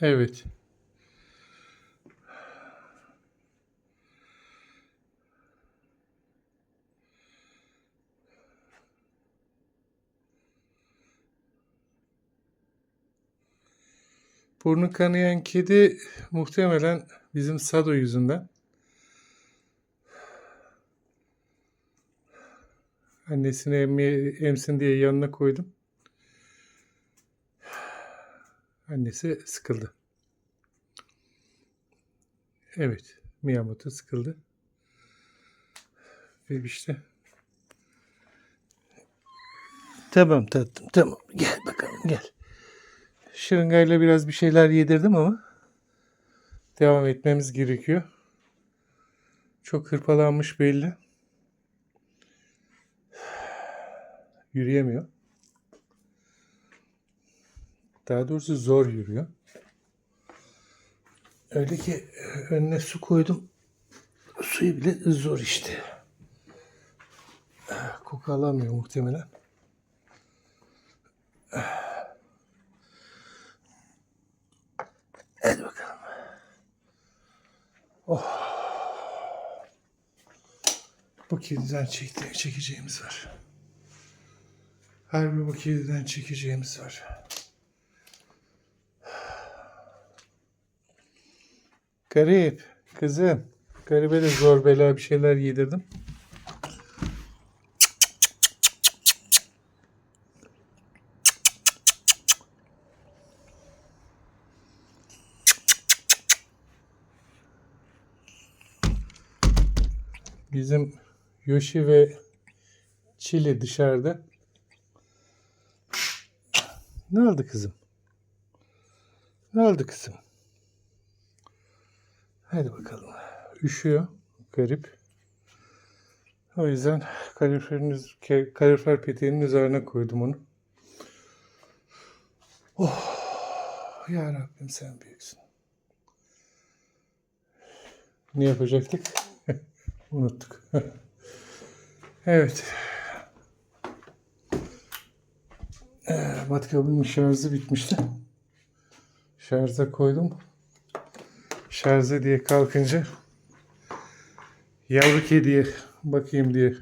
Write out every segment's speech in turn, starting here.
Evet. Burnu kanayan kedi muhtemelen bizim Sado yüzünden. Annesini emmeye, emsin diye yanına koydum. Annesi sıkıldı. Evet, Miyamoto sıkıldı. Ve işte. Tamam tatlım, tamam. Gel bakalım, gel. Şırıngayla biraz bir şeyler yedirdim ama devam etmemiz gerekiyor. Çok hırpalanmış belli. Yürüyemiyor. Daha doğrusu zor yürüyor. Öyle ki önüne su koydum. Suyu bile zor işte. Koku alamıyor muhtemelen. Hadi bakalım. Oh. Bu kediden çekeceğimiz var. Harbi bu kediden çekeceğimiz var. Garip. Kızım. Garibe de zor bela bir şeyler yedirdim. Bizim Yoshi ve Çili dışarıda. Ne oldu kızım? Ne oldu kızım? Hadi bakalım. Üşüyor. Garip. O yüzden kaloriferin, ke- kalorifer peteğinin üzerine koydum onu. Oh. Ya Rabbim sen büyüksün. Ne yapacaktık? Unuttuk. evet. Ee, Matkabının şarjı bitmişti. Şarja koydum şarjı diye kalkınca yavru kediye bakayım diye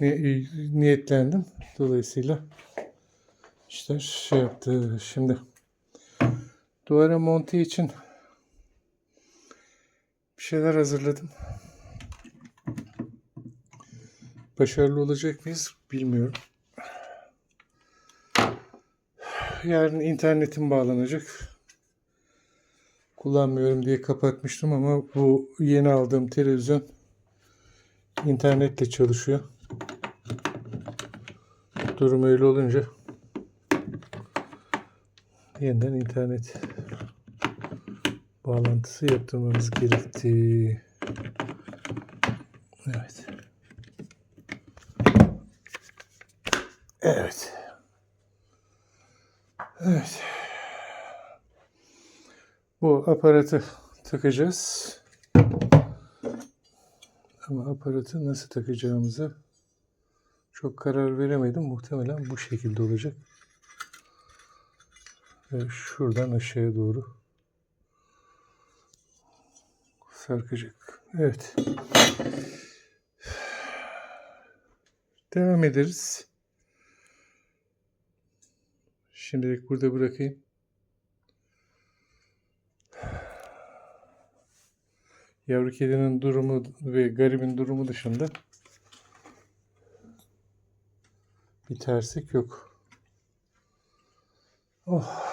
ni- niyetlendim. Dolayısıyla işte şey yaptı şimdi duvara monte için bir şeyler hazırladım. Başarılı olacak mıyız bilmiyorum. Yarın internetim bağlanacak kullanmıyorum diye kapatmıştım ama bu yeni aldığım televizyon internetle çalışıyor. Durum öyle olunca yeniden internet bağlantısı yaptırmamız gerekti. Evet. Evet. Evet. Bu aparatı takacağız. Ama aparatı nasıl takacağımıza çok karar veremedim. Muhtemelen bu şekilde olacak. Ve şuradan aşağıya doğru sarkacak. Evet. Devam ederiz. Şimdilik burada bırakayım. Yavru kedinin durumu ve garibin durumu dışında bir terslik yok. Oh.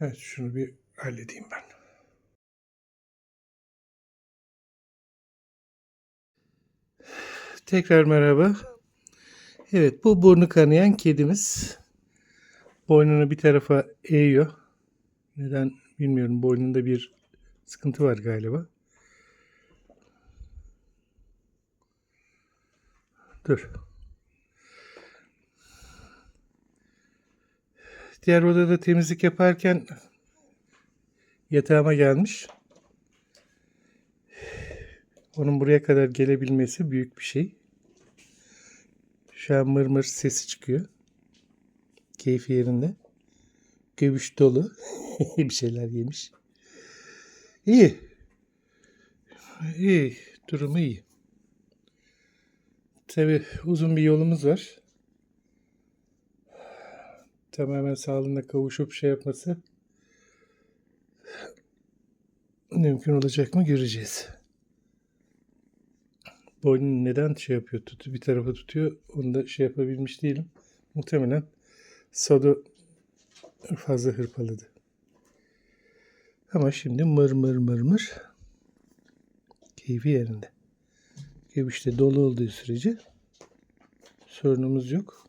Evet şunu bir halledeyim ben. Tekrar merhaba. Evet bu burnu kanayan kedimiz. Boynunu bir tarafa eğiyor. Neden bilmiyorum. Boynunda bir sıkıntı var galiba. Dur. Diğer odada temizlik yaparken yatağıma gelmiş. Onun buraya kadar gelebilmesi büyük bir şey. Şu an mır mır sesi çıkıyor. Keyfi yerinde. Göbüş dolu. bir şeyler yemiş. İyi. İyi. Durumu iyi. Tabi uzun bir yolumuz var. Tamamen sağlığına kavuşup şey yapması mümkün olacak mı göreceğiz. Boynunu neden şey yapıyor, tutu bir tarafa tutuyor, onu da şey yapabilmiş değilim. Muhtemelen Sado fazla hırpaladı. Ama şimdi mır mır mır mır keyfi yerinde. Göbüşte dolu olduğu sürece sorunumuz yok.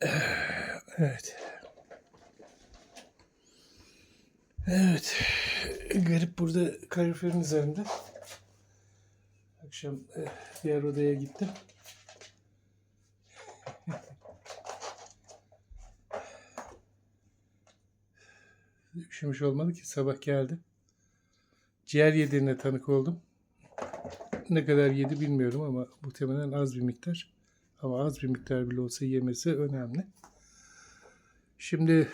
Evet. Evet. Garip burada kaloriferin üzerinde. Akşam eh, diğer odaya gittim. Üşümüş olmadı ki sabah geldi. Ciğer yediğine tanık oldum. Ne kadar yedi bilmiyorum ama muhtemelen az bir miktar. Ama az bir miktar bile olsa yemesi önemli. Şimdi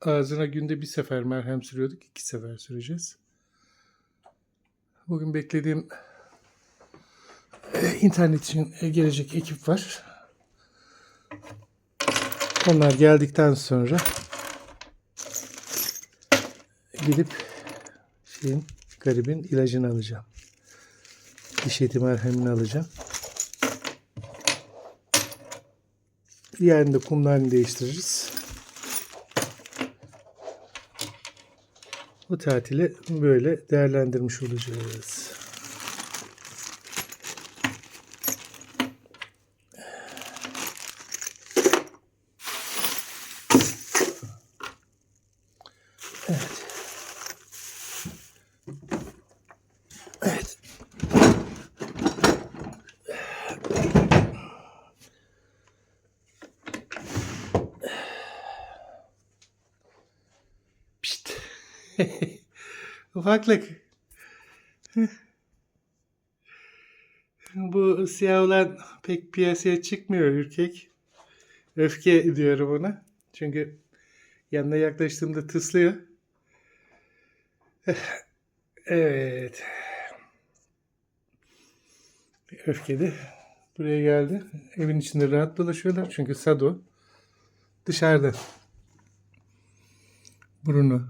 ağzına günde bir sefer merhem sürüyorduk. iki sefer süreceğiz. Bugün beklediğim internet için gelecek ekip var. Onlar geldikten sonra gidip şeyin garibin ilacını alacağım. Diş eti merhemini alacağım. Diğerini de kumlarını değiştiririz. Bu tatili böyle değerlendirmiş olacağız. Ufaklık. Bu siyah olan pek piyasaya çıkmıyor ürkek. Öfke diyorum ona. Çünkü yanına yaklaştığımda tıslıyor. Evet. Öfkeli. Buraya geldi. Evin içinde rahat dolaşıyorlar. Çünkü Sado dışarıda. Bruno.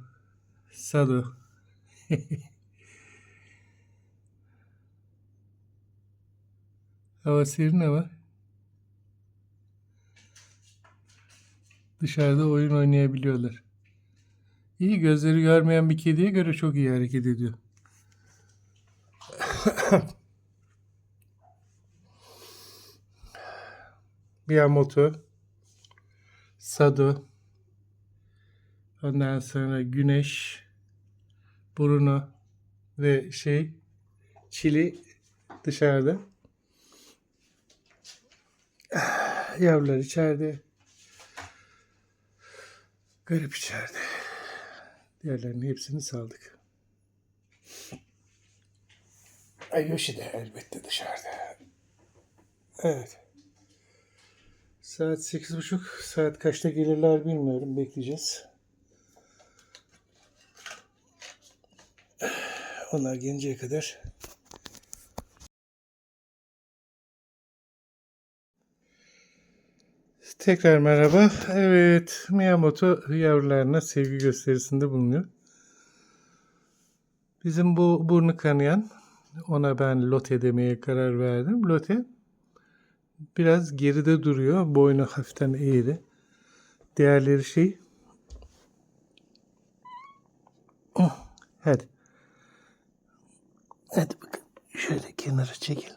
Sado. Hava serin ama dışarıda oyun oynayabiliyorlar. İyi gözleri görmeyen bir kediye göre çok iyi hareket ediyor. Miyamoto, Sado, ondan sonra Güneş, Bruno ve şey Çili dışarıda. Yavrular içeride. Garip içeride. Diğerlerinin hepsini saldık. Ayoshi de elbette dışarıda. Evet. Saat sekiz buçuk. Saat kaçta gelirler bilmiyorum. Bekleyeceğiz. Onlar gelinceye kadar Tekrar merhaba. Evet, Miyamoto yavrularına sevgi gösterisinde bulunuyor. Bizim bu burnu kanayan, ona ben Lotte demeye karar verdim. Lotte biraz geride duruyor. Boynu hafiften eğri. Diğerleri şey. Oh, hadi. Hadi bakın. Şöyle kenara çekil.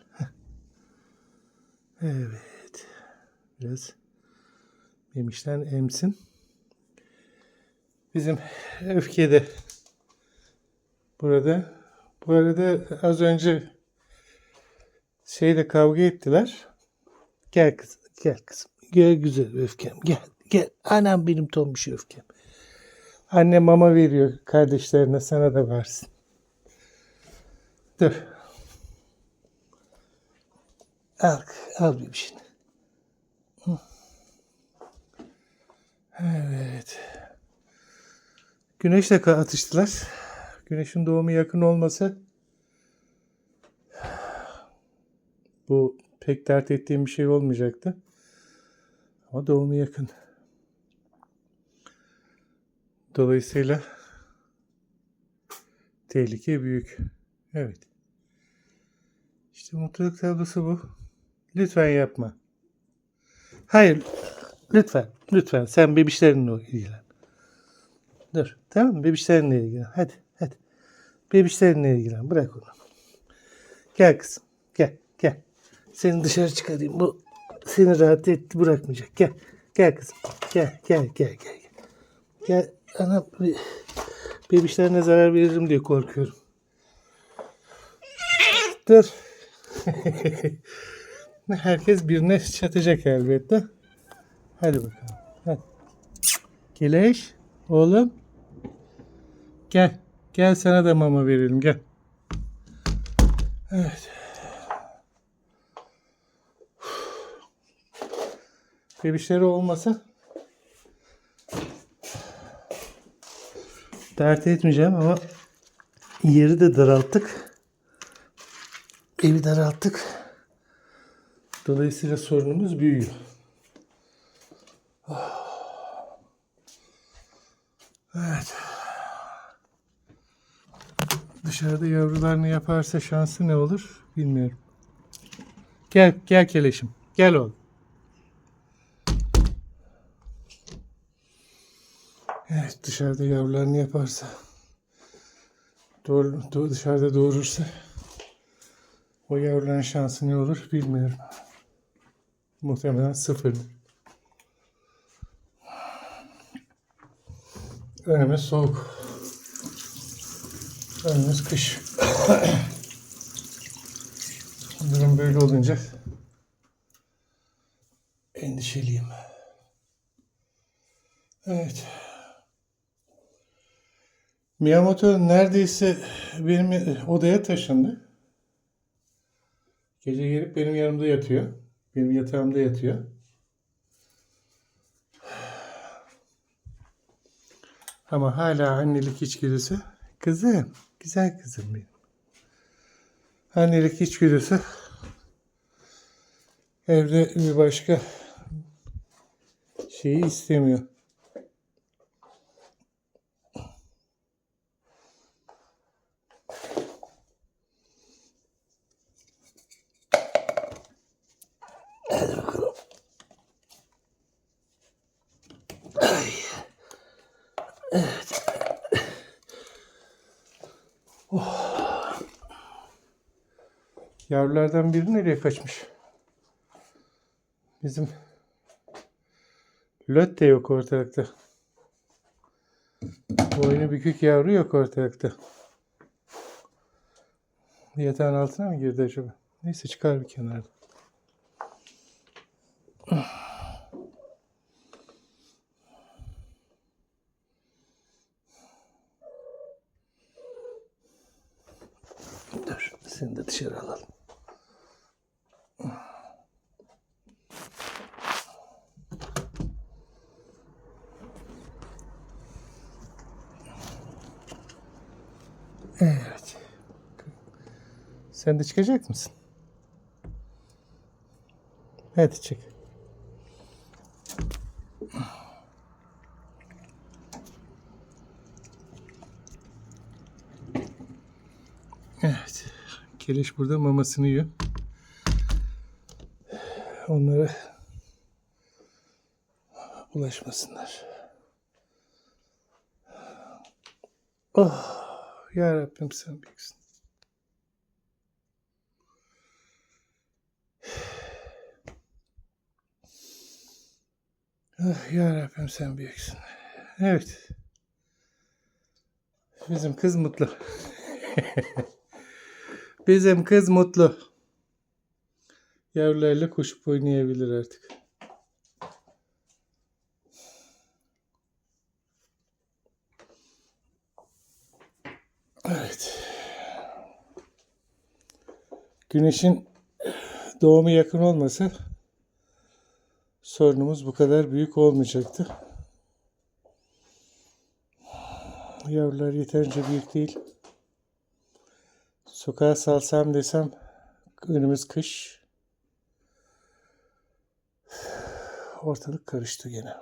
Evet. Biraz memişten emsin. Bizim öfke de burada. Bu arada az önce şeyle kavga ettiler. Gel kızım, gel kızım. Gel güzel öfkem, gel, gel. Anam benim tombiş öfkem. Anne mama veriyor kardeşlerine sana da versin. Dur. Al, al bir şey. Evet. Güneşle atıştılar. Güneşin doğumu yakın olmasa bu pek dert ettiğim bir şey olmayacaktı. Ama doğumu yakın. Dolayısıyla tehlike büyük. Evet. İşte mutluluk tablosu bu. Lütfen yapma. Hayır. Lütfen. Lütfen. Sen bebişlerinle ilgilen. Dur. Tamam mı? Bebişlerinle ilgilen. Hadi. Hadi. Bebişlerinle ilgilen. Bırak onu. Gel kızım. Gel. Gel. Seni dışarı çıkarayım. Bu seni rahat etti bırakmayacak. Gel. Gel kızım. Gel. Gel. Gel. Gel. Gel. Gel. Ana be- bebişlerine zarar veririm diye korkuyorum. Dur. Herkes birine çatacak elbette. Hadi bakalım. Hadi. Keleş. Oğlum. Gel. Gel sana da mama verelim. Gel. Evet. Bebişleri olmasa dert etmeyeceğim ama yeri de daralttık. Evi daralttık. Dolayısıyla sorunumuz büyüyor. Evet. Dışarıda yavrularını yaparsa şansı ne olur bilmiyorum. Gel, gel keleşim. Gel oğlum. Evet dışarıda yavrularını yaparsa doğru, doğ- dışarıda doğurursa o yavruların şansı ne olur bilmiyorum. Muhtemelen sıfırdır. Önümüz soğuk. Önümüz kış. Durum böyle olunca endişeliyim. Evet. Miyamoto neredeyse benim odaya taşındı. Gece gelip benim yanımda yatıyor. Benim yatağımda yatıyor. Ama hala annelik içgüdüsü. Kızım, güzel kızım benim. Annelik içgüdüsü. Evde bir başka şeyi istemiyor. Yavrulardan biri nereye kaçmış? Bizim löt de yok ortalıkta. Boynu bükük yavru yok ortalıkta. Yatağın altına mı girdi acaba? Neyse çıkar bir kenarda. Dur, seni de dışarı alalım. Evet. Sen de çıkacak mısın? Hadi çık. Evet. Keleş burada mamasını yiyor. Onlara ulaşmasınlar. Oh, ya Rabbim sen büyüksün. Ah, ya Rabbim sen büyüksün. Evet. Bizim kız mutlu. Bizim kız mutlu. Yavrularla koşup oynayabilir artık. Evet. Güneşin doğumu yakın olmasa sorunumuz bu kadar büyük olmayacaktı. Yavrular yeterince büyük değil. Sokağa salsam desem önümüz kış. Ortalık karıştı gene.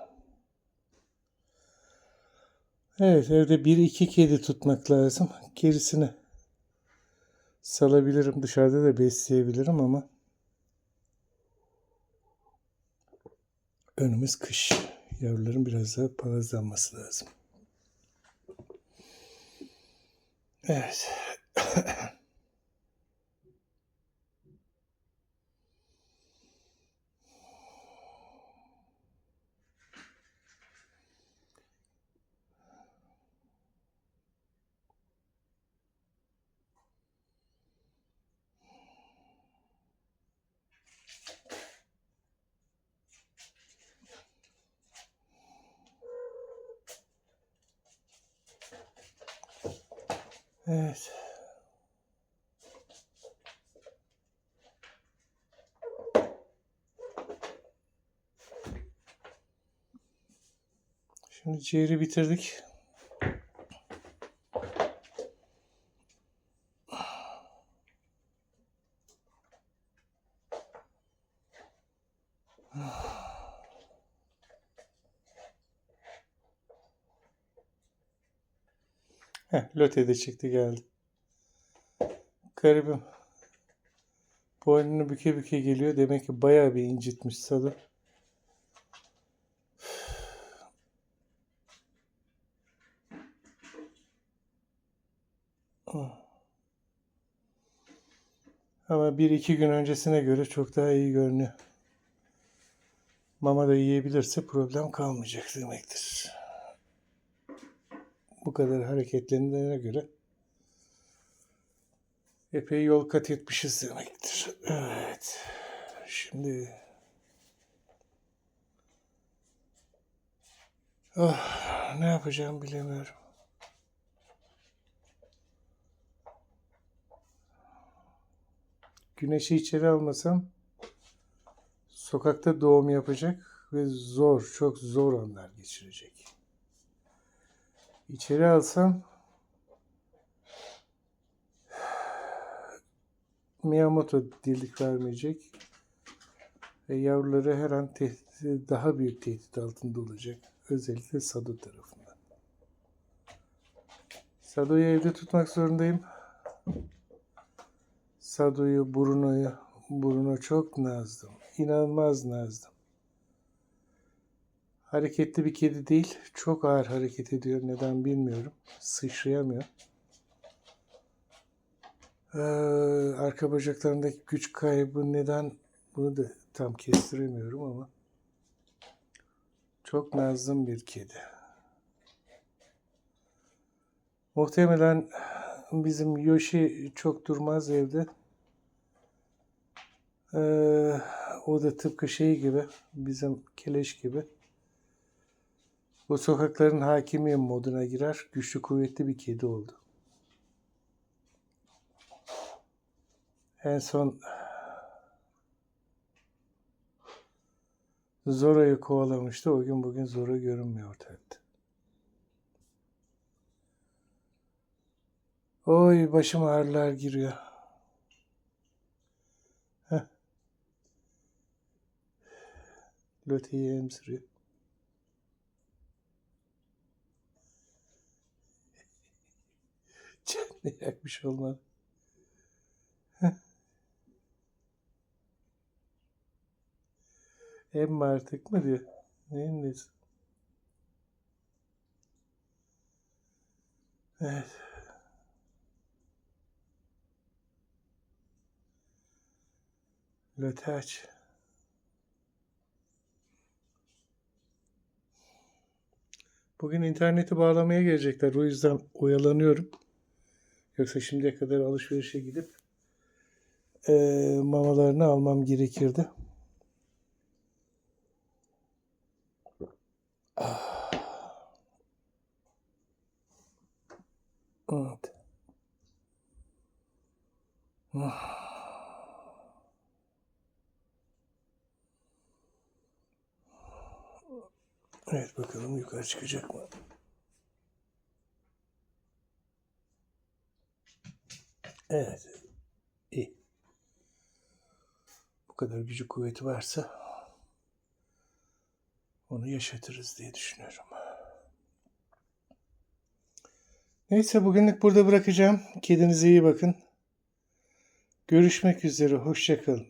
Evet evde bir iki kedi tutmak lazım. Gerisini salabilirim dışarıda da besleyebilirim ama önümüz kış. Yavruların biraz daha palazlanması lazım. Evet. Evet. Şimdi ciğeri bitirdik. Heh, lote de çıktı geldi. Garibim. Boynunu büke büke geliyor. Demek ki bayağı bir incitmiş salı. Ama bir iki gün öncesine göre çok daha iyi görünüyor. Mama da yiyebilirse problem kalmayacak demektir. Bu kadar hareketlendiğine göre epey yol kat etmişiz demektir. Evet. Şimdi oh, ne yapacağım bilemiyorum. Güneşi içeri almasam sokakta doğum yapacak ve zor, çok zor anlar geçirecek. İçeri alsam Miyamoto dirlik vermeyecek ve yavruları her an tehdit, daha büyük tehdit altında olacak. Özellikle Sado tarafından. Sado'yu evde tutmak zorundayım. Sado'yu, Bruno'yu, Bruno çok nazdım. İnanılmaz nazdım. Hareketli bir kedi değil. Çok ağır hareket ediyor. Neden bilmiyorum. Sıçrayamıyor. Ee, arka bacaklarındaki güç kaybı neden bunu da tam kestiremiyorum ama çok nazlım bir kedi. Muhtemelen bizim Yoshi çok durmaz evde. Ee, o da tıpkı şey gibi, bizim keleş gibi. Bu sokakların hakimi moduna girer. Güçlü kuvvetli bir kedi oldu. En son Zora'yı kovalamıştı. O gün bugün Zora görünmüyor ortalıkta. Oy başım ağrılar giriyor. Heh. Emziriyor. Canını yakmış olmalı. Emmi artık mı diyor. Neyin nesi? Evet. Lote aç. Bugün interneti bağlamaya gelecekler. O yüzden oyalanıyorum. Yoksa şimdiye kadar alışverişe gidip eee, mamalarını almam gerekirdi. Ah. Evet. Evet bakalım yukarı çıkacak mı? Evet. İyi. Bu kadar gücü kuvveti varsa onu yaşatırız diye düşünüyorum. Neyse bugünlük burada bırakacağım. Kedinize iyi bakın. Görüşmek üzere. Hoşçakalın.